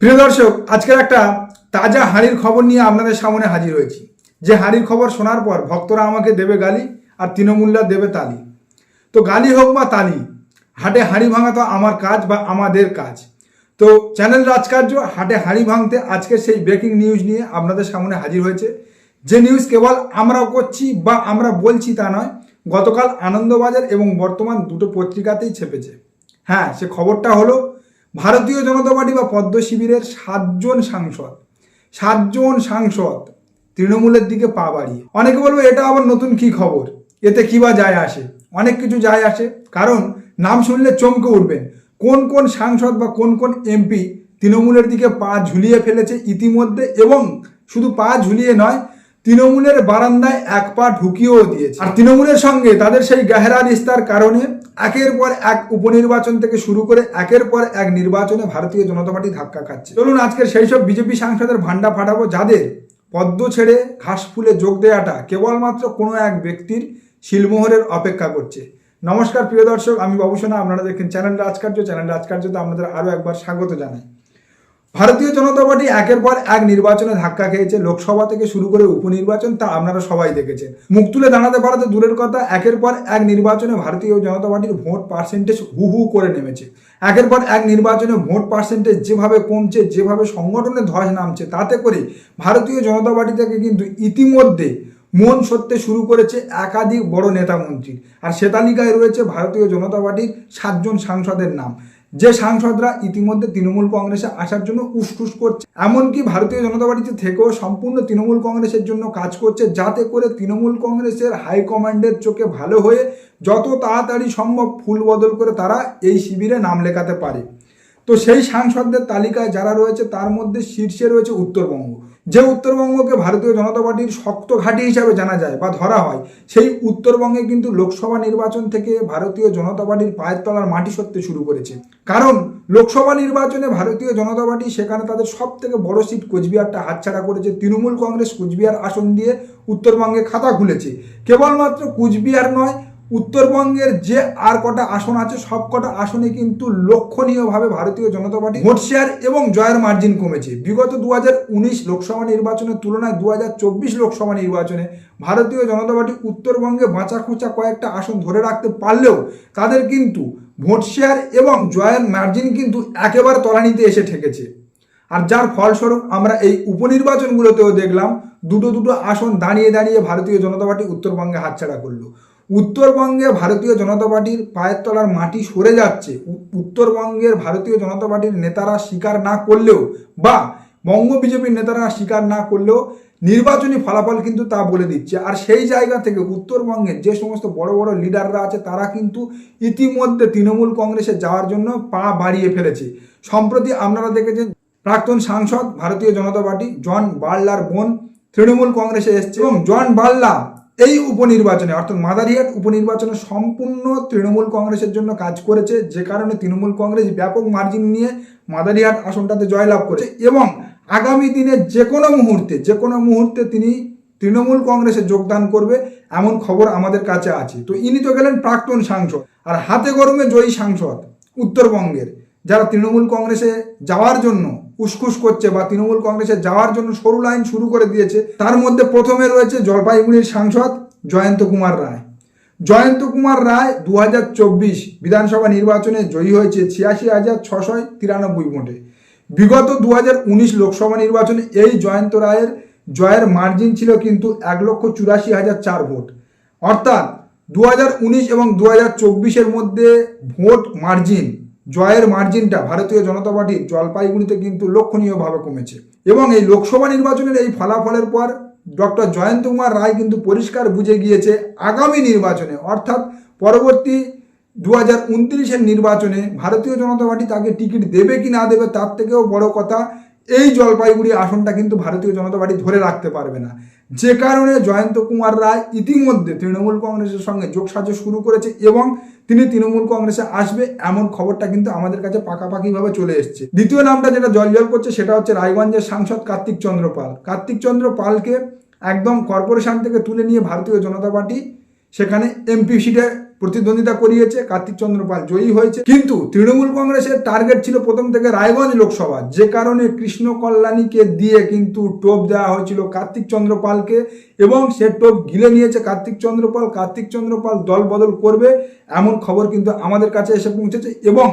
প্রিয় দর্শক, আজকের একটা তাজা হাঁড়ির খবর নিয়ে আপনাদের সামনে হাজির হয়েছি। যে হাঁড়ির খবর শোনার পর ভক্তরা আমাকে দেবে গালি আর তৃণমূল্যা দেবে তালি। তো গালি হোক বা তালি, হাটে হাঁড়ি ভাঙা তো আমার কাজ বা আমাদের কাজ। তো চ্যানেল রাজকার্য, হাটে হাঁড়ি ভাঙতে আজকে সেই ব্রেকিং নিউজ নিয়ে আপনাদের সামনে হাজির হয়েছে। যে নিউজ কেবল আমরাও করছি বা আমরা বলছি তা নয়, গতকাল আনন্দবাজার এবং বর্তমান দুটো পত্রিকাতেই ছেপেছে। হ্যাঁ সে খবরটা হলো ভারতীয় জনতা পার্টি বা পদ্ম শিবিরের সাতজন সাংসদ। সাতজন সাংসদ তৃণমূলের দিকে পা বাড়িয়ে। অনেকে বলবে, এটা আবার নতুন কি খবর? এতে কি বা যায় আসে? অনেক কিছু যায় আসে। কারণ নাম শুনলে চমকে উঠবেন। কোন কোন সাংসদ বা কোন কোন এমপি তৃণমূলের দিকে পা ঝুলিয়ে ফেলেছে ইতিমধ্যে এবং শুধু পা ঝুলিয়ে নয়, তৃণমূলের বারান্দায় এক পা ঢুকিয়েও দিয়েছে। আর তৃণমূলের সঙ্গে তাদের সেই গেহরা রিস্তার কারণে একের পর এক উপনির্বাচন থেকে শুরু করে একের পর এক নির্বাচনে ভারতীয় জনতা পার্টি ধাক্কা খাচ্ছে। চলুন আজকের সেই সব বিজেপি সাংসদের ভান্ডা ফাটাবো, যাদের পদ্ম ছেড়ে ঘাস ফুলে যোগ দেওয়াটা কেবলমাত্র কোনো এক ব্যক্তির শিলমোহরের অপেক্ষা করছে। নমস্কার, প্রিয় দর্শক, আমি বাবুসোনা, আপনারা দেখেন চ্যানেল রাজকার্য। চ্যানেল রাজকার্যতে আপনাদের আরও একবার স্বাগত জানাই। ভারতীয় জনতা পার্টি একের পর এক নির্বাচনে ধাক্কা খেয়েছে। লোকসভা থেকে শুরু করে উপনির্বাচন, তা আপনারা সবাই দেখেছেন। মুখ তুলে দাঁড়াতে পারা তো দূরের কথা, একের পর এক নির্বাচনে ভারতীয় জনতা পার্টির ভোট পার্সেন্টেজ হু হু করে নেমেছে। একের পর এক নির্বাচনে ভোট পার্সেন্টেজ যেভাবে কমছে, যেভাবে সংগঠনে ধস নামছে, তাতে করে ভারতীয় জনতা পার্টি থেকে কিন্তু ইতিমধ্যে মন সত্যে শুরু করেছে একাধিক বড় নেতা মন্ত্রী। আর সে তালিকায় রয়েছে ভারতীয় জনতা পার্টির সাতজন সাংসদের নাম। যে সাংসদরা ইতিমধ্যে তৃণমূল কংগ্রেসে আসার জন্য উসখুস করছে, এমনকি ভারতীয় জনতা পার্টিতে থেকেও সম্পূর্ণ তৃণমূল কংগ্রেসের জন্য কাজ করছে, যাতে করে তৃণমূল কংগ্রেসের হাইকমান্ডের চোখে ভালো হয়ে যত তাড়াতাড়ি সম্ভব ফুল বদল করে তারা এই শিবিরে নাম লেখাতে পারে। তো সেই সাংসদদের তালিকায় যারা রয়েছে, তার মধ্যে শীর্ষে রয়েছে উত্তরবঙ্গ। যে উত্তরবঙ্গকে ভারতীয় জনতা পার্টির শক্ত ঘাঁটি হিসাবে জানা যায় বা ধরা হয়, সেই উত্তরবঙ্গে কিন্তু লোকসভা নির্বাচন থেকে ভারতীয় জনতা পার্টির পায়ের তলার মাটি সরতে শুরু করেছে। কারণ, লোকসভা নির্বাচনে ভারতীয় জনতা পার্টি সেখানে তাদের সব থেকে বড় সিট কোচবিহারটা হাতছাড়া করেছে। তৃণমূল কংগ্রেস কুচবিহার আসন দিয়ে উত্তরবঙ্গে খাতা খুলেছে। কেবলমাত্র কুচবিহার নয় উত্তরবঙ্গের যে আর কটা আসন আছে, সব কটা আসনে কিন্তু লক্ষণীয়ভাবে ভারতীয় জনতা পার্টি ভোট শেয়ার এবং জয়ের মার্জিন কমেছে। বিগত দু হাজার উনিশ লোকসভা নির্বাচনের তুলনায় দু হাজার চব্বিশ লোকসভা নির্বাচনে ভারতীয় জনতা পার্টি উত্তরবঙ্গে বাঁচা খোঁচা কয়েকটা আসন ধরে রাখতে পারলেও তাদের কিন্তু ভোট শেয়ার এবং জয়ের মার্জিন কিন্তু একেবারে তলানিতে এসে ঠেকেছে। আর যার ফলস্বরূপ আমরা এই উপনির্বাচনগুলোতেও দেখলাম, দুটো দুটো আসন দাঁড়িয়ে দাঁড়িয়ে ভারতীয় জনতা পার্টি উত্তরবঙ্গে হাতছাড়া করল। উত্তরবঙ্গে ভারতীয় জনতা পার্টির পায়ের তলার মাটি সরে যাচ্ছে। উত্তরবঙ্গের ভারতীয় জনতা পার্টির নেতারা স্বীকার না করলেও বা বঙ্গ বিজেপির নেতারা স্বীকার না করলেও নির্বাচনী ফলাফল কিন্তু তা বলে দিচ্ছে। আর সেই জায়গা থেকে উত্তরবঙ্গের যে সমস্ত বড় বড় লিডাররা আছে, তারা কিন্তু ইতিমধ্যে তৃণমূল কংগ্রেসে যাওয়ার জন্য পা বাড়িয়ে ফেলেছে। সম্প্রতি আপনারা দেখেছেন প্রাক্তন সাংসদ ভারতীয় জনতা পার্টি জন বার্লার বোন তৃণমূল কংগ্রেসে এসছে এবং জন বার্লা এই উপনির্বাচনে, অর্থাৎ মাদারিহাট উপনির্বাচনে সম্পূর্ণ তৃণমূল কংগ্রেসের জন্য কাজ করেছে, যে কারণে তৃণমূল কংগ্রেস ব্যাপক মার্জিন নিয়ে মাদারিহাট আসনটাতে জয়লাভ করেছে এবং আগামী দিনে যে কোনো মুহূর্তে, যে কোনো মুহূর্তে তিনি তৃণমূল কংগ্রেসে যোগদান করবে এমন খবর আমাদের কাছে আছে। তো ইনি তো গেলেন প্রাক্তন সাংসদ আর হাতে গরমে জয়ী সাংসদ উত্তরবঙ্গের, যারা তৃণমূল কংগ্রেসে যাওয়ার জন্য উসখুস করছে বা তৃণমূল কংগ্রেসে যাওয়ার জন্য সরু লাইন শুরু করে দিয়েছে, তার মধ্যে প্রথমে রয়েছে জলপাইগুড়ির সাংসদ জয়ন্ত কুমার রায়। জয়ন্ত কুমার রায় দু হাজার চব্বিশ বিধানসভা নির্বাচনে জয়ী হয়েছে ছিয়াশি হাজার ছশো তিরানব্বই ভোটে। বিগত দু হাজার উনিশ লোকসভা নির্বাচনে এই জয়ন্ত রায়ের জয়ের মার্জিন ছিল কিন্তু এক লক্ষ চুরাশি হাজার চার ভোট। অর্থাৎ দু এবং দু হাজার মধ্যে ভোট মার্জিন জয়ের মার্জিনটা ভারতীয় জনতা পার্টির জলপাইগুড়িতে কিন্তু লক্ষণীয়ভাবে কমেছে। এবং এই লোকসভা নির্বাচনের এই ফলাফলের পর ডক্টর জয়ন্ত কুমার রায় কিন্তু পরিষ্কার বুঝে গিয়েছে আগামী নির্বাচনে। অর্থাৎ পরবর্তী দু হাজার নির্বাচনে ভারতীয় জনতা পার্টি তাকে টিকিট দেবে কি না দেবে তার থেকেও বড় কথা এই জলপাইগুড়ি আসনটা কিন্তু ভারতীয় জনতা পার্টি ধরে রাখতে পারবে না। যে কারণে জয়ন্ত কুমার রায় ইতিমধ্যে তৃণমূল কংগ্রেসের সঙ্গে যোগসাজশ শুরু করেছে এবং তিনি তৃণমূল কংগ্রেসে আসবে এমন খবরটা কিন্তু আমাদের কাছে পাকাপাকিভাবে চলে এসছে। দ্বিতীয় নামটা যেটা জলজল করছে সেটা হচ্ছে রায়গঞ্জের সাংসদ কার্তিক চন্দ্র পাল। কার্তিক চন্দ্র পালকে একদম কর্পোরেশন থেকে তুলে নিয়ে ভারতীয় জনতা পার্টি সেখানে এমপি সিটে প্রতিদ্বন্দ্বিতা করিয়েছে, কার্তিক চন্দ্র পাল জয়ী হয়েছে। কিন্তু তৃণমূল কংগ্রেসের টার্গেট ছিল প্রথম থেকে রায়গঞ্জ লোকসভা। যে কারণে কৃষ্ণ কল্যাণীকে দিয়ে কিন্তু টোপ দেওয়া হয়েছিল কার্তিক চন্দ্র পালকে এবং সে টোপ গিলে নিয়েছে কার্তিক চন্দ্র পাল। কার্তিক চন্দ্র পাল দল বদল করবে এমন খবর কিন্তু আমাদের কাছে এসে পৌঁছেছে এবং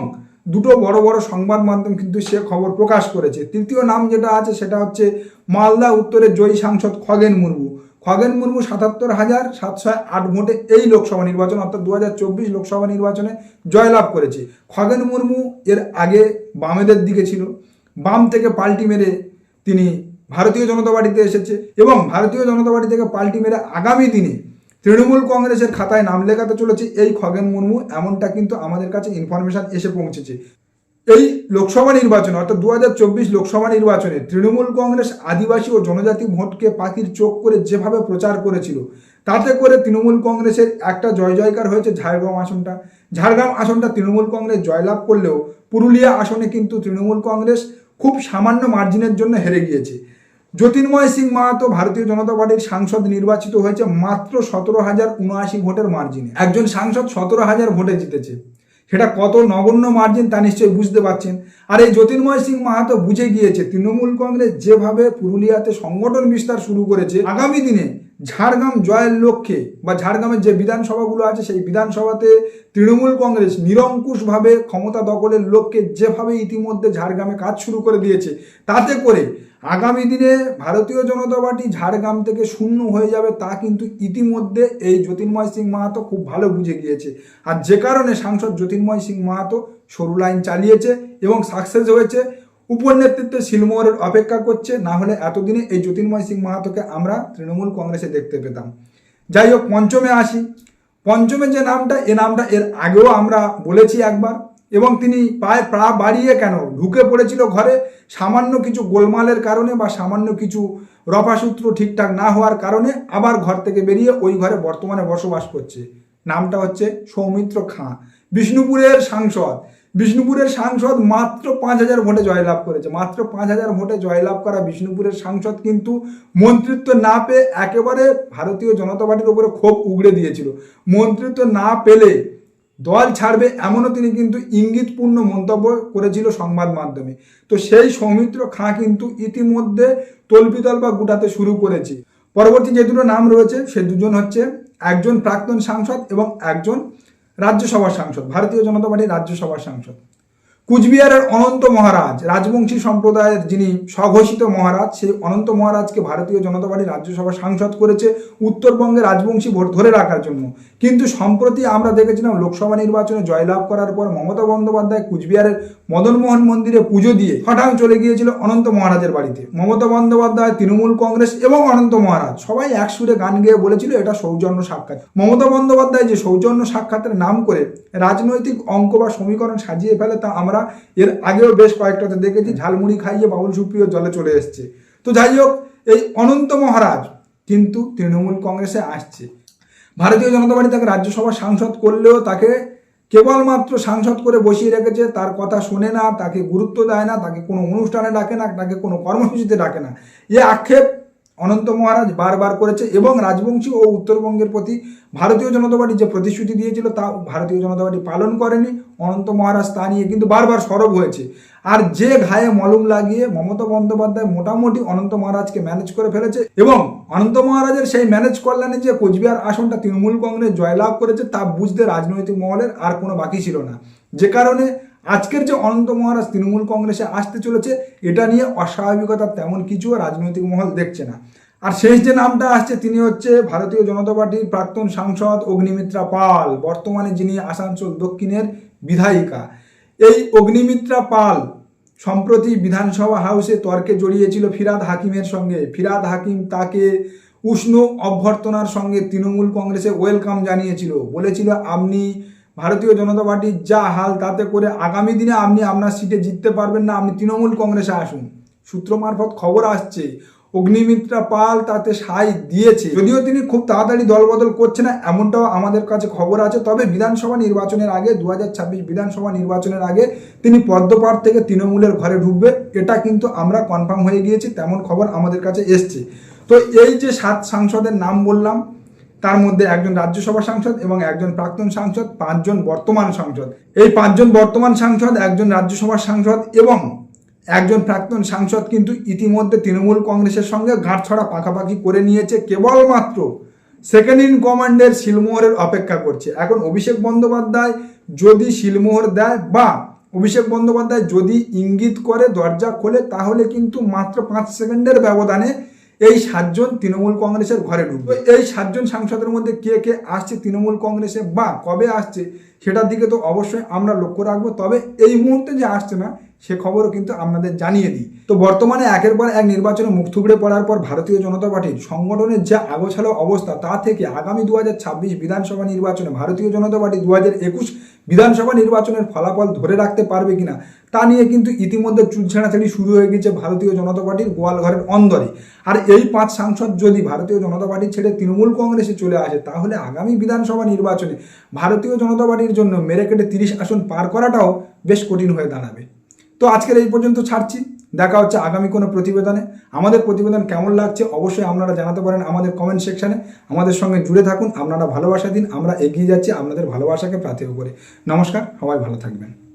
দুটো বড় বড় সংবাদ মাধ্যম কিন্তু সে খবর প্রকাশ করেছে। তৃতীয় নাম যেটা আছে সেটা হচ্ছে মালদা উত্তরের জয়ী সাংসদ খগেন মুর্মু। খগেন মুর্মু সাতাত্তর হাজার সাতশো আট ভোটে এই লোকসভা নির্বাচন, অর্থাৎ দু হাজার চব্বিশ লোকসভা নির্বাচনে জয়লাভ করেছে। খগেন মুর্মু এর আগে বামেদের দিকে ছিল। বাম থেকে পাল্টি মেরে তিনি ভারতীয় জনতা পার্টিতে এসেছে এবং ভারতীয় জনতা পার্টি থেকে পাল্টি মেরে আগামী দিনে তৃণমূল কংগ্রেসের খাতায় নাম লেখাতে চলেছে এই খগেন মুর্মু। এমনটা কিন্তু আমাদের কাছে ইনফরমেশন এসে পৌঁছেছে। এই লোকসভা নির্বাচন, অর্থাৎ দু লোকসভা নির্বাচনে তৃণমূল কংগ্রেস আদিবাসী ও জনজাতি ভোটকে পাখির চোখ করে যেভাবে প্রচার করেছিল, তাতে করে তৃণমূল কংগ্রেসের একটা জয় জয়কার হয়েছে ঝাড়গ্রাম আসনটা। ঝাড়গ্রাম আসনটা তৃণমূল কংগ্রেস জয়লাভ করলেও পুরুলিয়া আসনে কিন্তু তৃণমূল কংগ্রেস খুব সামান্য মার্জিনের জন্য হেরে গিয়েছে। জ্যোতির্ময় সিং মাহাতো ভারতীয় জনতা পার্টির সাংসদ নির্বাচিত হয়েছে মাত্র সতেরো হাজার উনআশি ভোটের মার্জিনে। একজন সাংসদ সতেরো হাজার ভোটে জিতেছে। সেটা কত নগণ্য মার্জিন তা নিশ্চয়ই বুঝতে পারছেন। আর এই জ্যোতির্ময় সিং মাহাতো বুঝে গিয়েছে, তৃণমূল কংগ্রেস যেভাবে পুরুলিয়াতে সংগঠন বিস্তার শুরু করেছে, আগামী দিনে ঝাড়গ্রাম জয়ের লক্ষ্যে বা ঝাড়গ্রামের যে বিধানসভাগুলো আছে, সেই বিধানসভাতে তৃণমূল কংগ্রেস নিরঙ্কুশভাবে ক্ষমতা দখলের লক্ষ্যে যেভাবে ইতিমধ্যে ঝাড়গ্রামে কাজ শুরু করে দিয়েছে, তাতে করে আগামী দিনে ভারতীয় জনতা পার্টি ঝাড়গ্রাম থেকে শূন্য হয়ে যাবে, তা কিন্তু ইতিমধ্যে এই জ্যোতির্ময় সিং মাহাতো খুব ভালো বুঝে গিয়েছে। আর যে কারণে সাংসদ জ্যোতির্ময় সিং মাহাতো সরু লাইন চালিয়েছে এবং সাকসেস হয়েছে, উপর নেতৃত্বে শিলমোহরের অপেক্ষা করছে, না হলে এতদিনে এই জ্যোতির্ময় সিং মাহাতোকে আমরা তৃণমূল কংগ্রেসে দেখতে পেতাম। যাই হোক, পঞ্চমে আসি। পঞ্চমে যে নামটা, এ নামটা এর আগেও আমরা বলেছি একবার। এবং তিনি পায়ে পা বাড়িয়ে কেন ঢুকে পড়েছিল ঘরে? সামান্য কিছু গোলমালের কারণে বা সামান্য কিছু রফাসূত্র ঠিকঠাক না হওয়ার কারণে আবার ঘর থেকে বেরিয়ে ওই ঘরে বর্তমানে বসবাস করছে। নামটা হচ্ছে সৌমিত্র খাঁ। বিষ্ণুপুরের সাংসদ। বিষ্ণুপুরের সাংসদ মাত্র পাঁচ হাজার ভোটে জয়লাভ করেছে। মাত্র পাঁচ হাজার ভোটে জয়লাভ করা বিষ্ণুপুরের সাংসদ কিন্তু মন্ত্রিত্ব না পেয়ে একেবারে ভারতীয় জনতা পার্টির উপরে ক্ষোভ উগড়ে দিয়েছিল। মন্ত্রিত্ব না পেলে দল ছাড়বে এমনও তিনি কিন্তু ইঙ্গিতপূর্ণ মন্তব্য করেছিল সংবাদ মাধ্যমে। তো সেই সৌমিত্র খাঁ কিন্তু ইতিমধ্যে তল্পিতল বা গুটাতে শুরু করেছে। পরবর্তী যে দুটো নাম রয়েছে, সে দুজন হচ্ছে একজন প্রাক্তন সাংসদ এবং একজন রাজ্যসভার সাংসদ, ভারতীয় জনতা পার্টির রাজ্যসভার সাংসদ। কুচবিহারের অনন্ত মহারাজ, রাজবংশী সম্প্রদায়ের যিনি স্বঘোষিত মহারাজ, সেই অনন্ত মহারাজকে ভারতীয় জনতা পার্টির রাজ্যসভা সাংসদ করেছে উত্তরবঙ্গে রাজবংশী ভোট ধরে রাখার জন্য। কিন্তু সম্প্রতি আমরা দেখেছিলাম লোকসভা নির্বাচনে জয়লাভ করার পর মমতা বন্দ্যোপাধ্যায় কুচবিহারের মদনমোহন মন্দিরে পুজো দিয়ে হঠাৎ চলে গিয়েছিল অনন্ত মহারাজের বাড়িতে। মমতা বন্দ্যোপাধ্যায়, তৃণমূল কংগ্রেস এবং অনন্ত মহারাজ সবাই এক সুরে গান গেয়ে বলেছিল, এটা সৌজন্য সাক্ষাৎ। মমতা বন্দ্যোপাধ্যায় যে সৌজন্য সাক্ষাতের নাম করে রাজনৈতিক অঙ্ক বা সমীকরণ সাজিয়ে ফেলে তা আমরা এর আগেও বেশ কয়েকটাতে দেখেছি, ঝালমুড়ি খাইয়ে বাবুল সুপ্রিয় জলে চলে এসছে। তো যাই হোক, এই অনন্ত মহারাজ কিন্তু তৃণমূল কংগ্রেসে আসছে। ভারতীয় জনতা পার্টি তাকে রাজ্যসভার সাংসদ করলেও তাকে কেবলমাত্র সাংসদ করে বসিয়ে রেখেছে, তার কথা শোনে না, তাকে গুরুত্ব দেয় না, তাকে কোনো অনুষ্ঠানে ডাকে না, তাকে কোনো কর্মসূচিতে ডাকে না। এ আক্ষেপ অনন্ত মহারাজ বারবার করেছে এবং রাজবংশী ও উত্তরবঙ্গের প্রতি ভারতীয় জনতা পার্টি যে প্রতিশ্রুতি দিয়েছিল তা ভারতীয় জনতা পার্টি পালন করেনি। অনন্ত মহারাজ তা নিয়ে কিন্তু বারবার সরব হয়েছে। আর যে ঘায়ে মলম লাগিয়ে মমতা বন্দ্যোপাধ্যায় মোটামুটি অনন্ত মহারাজকে ম্যানেজ করে ফেলেছে এবং অনন্ত মহারাজের সেই ম্যানেজ কল্যাণে যে কোচবিহার আসনটা তৃণমূল কংগ্রেস জয়লাভ করেছে তা বুঝতে রাজনৈতিক মহলের আর কোনো বাকি ছিল না। যে কারণে আজকের যে অনন্ত মহারাজ তৃণমূল কংগ্রেসে আসতে চলেছে, এটা নিয়ে অস্বাভাবিকতা তেমন কিছু রাজনৈতিক মহল দেখছে না। আর শেষ যে নামটা আসছে, তিনি হচ্ছে ভারতীয় জনতা পার্টির প্রাক্তন সাংসদ অগ্নিমিত্রা পাল, বর্তমানে যিনি আসানসোল দক্ষিণের বিধায়িকা। এই অগ্নিমিত্রা পাল সম্প্রতি বিধানসভা হাউসে তর্কে জড়িয়েছিল ফিরাদ হাকিমের সঙ্গে। ফিরাদ হাকিম তাকে উষ্ণ অভ্যর্থনার সঙ্গে তৃণমূল কংগ্রেসে ওয়েলকাম জানিয়েছিল। বলেছিল, আপনি ভারতীয় জনতা পার্টির যা হাল তাতে করে আগামী দিনে আপনি আপনার সিটে জিততে পারবেন না, আপনি তৃণমূল কংগ্রেসে আসুন। সূত্র মারফত খবর আসছে, অগ্নিমিত্রা পাল তাতে সাই দিয়েছে। যদিও তিনি খুব তাড়াতাড়ি দলবদল করছে না, এমনটাও আমাদের কাছে খবর আছে। তবে বিধানসভা নির্বাচনের আগে দু হাজার ছাব্বিশ বিধানসভা নির্বাচনের আগে তিনি পদ্মপাড় থেকে তৃণমূলের ঘরে ঢুকবে। এটা কিন্তু আমরা কনফার্ম হয়ে গিয়েছি, তেমন খবর আমাদের কাছে এসছে। তো এই যে সাত সাংসদের নাম বললাম তার মধ্যে একজন রাজ্যসভা সাংসদ এবং একজন প্রাক্তন সাংসদ, পাঁচজন বর্তমান সাংসদ। এই পাঁচজন বর্তমান সাংসদ, একজন রাজ্যসভার সাংসদ এবং একজন প্রাক্তন সাংসদ কিন্তু ইতিমধ্যে তৃণমূল কংগ্রেসের সঙ্গে গাঁটছড়া পাকাপাকি করে নিয়েছে কেবলমাত্র সেকেন্ড ইন কমান্ডের শিলমোহরের অপেক্ষা করছে। এখন অভিষেক বন্দ্যোপাধ্যায় যদি শিলমোহর দেয় বা অভিষেক বন্দ্যোপাধ্যায় যদি ইঙ্গিত করে দরজা খোলে, তাহলে কিন্তু মাত্র পাঁচ সেকেন্ডের ব্যবধানে এই সাতজন তৃণমূল কংগ্রেসের ঘরে ঢুকবে। এই সাতজন সাংসদের মধ্যে কে কে আসছে তৃণমূল কংগ্রেসে বা কবে আসছে, সেটার দিকে তো অবশ্যই আমরা লক্ষ্য রাখব। তবে এই মুহূর্তে যে আসছে না সে খবরও কিন্তু আপনাদের জানিয়ে দিই। তো বর্তমানে একের পর এক নির্বাচনে মুখ থুবড়ে পড়ার পর ভারতীয় জনতা পার্টির সংগঠনের যা আগোছালো অবস্থা, তা থেকে আগামী দুহাজার ছাব্বিশ বিধানসভা নির্বাচনে ভারতীয় জনতা পার্টি দু বিধানসভা নির্বাচনের ফলাফল ধরে রাখতে পারবে কিনা, তা নিয়ে কিন্তু ইতিমধ্যে চুলছাড়াছাড়ি শুরু হয়ে গেছে ভারতীয় জনতা পার্টির গোয়ালঘরের অন্দরে। আর এই পাঁচ সাংসদ যদি ভারতীয় জনতা পার্টি ছেড়ে তৃণমূল কংগ্রেসে চলে আসে, তাহলে আগামী বিধানসভা নির্বাচনে ভারতীয় জনতা পার্টির জন্য মেরে কেটে তিরিশ আসন পার করাটাও বেশ কঠিন হয়ে দাঁড়াবে। তো আজকের এই পর্যন্ত ছাড়ছি। দেখা হচ্ছে আগামী কোনো প্রতিবেদনে। আমাদের প্রতিবেদন কেমন লাগছে অবশ্যই আপনারা জানাতে পারেন আমাদের কমেন্ট সেকশানে আমাদের সঙ্গে জুড়ে থাকুন, আপনারা ভালোবাসা দিন, আমরা এগিয়ে যাচ্ছি আপনাদের ভালোবাসাকে প্রার্থী করে। নমস্কার, সবাই ভালো থাকবেন।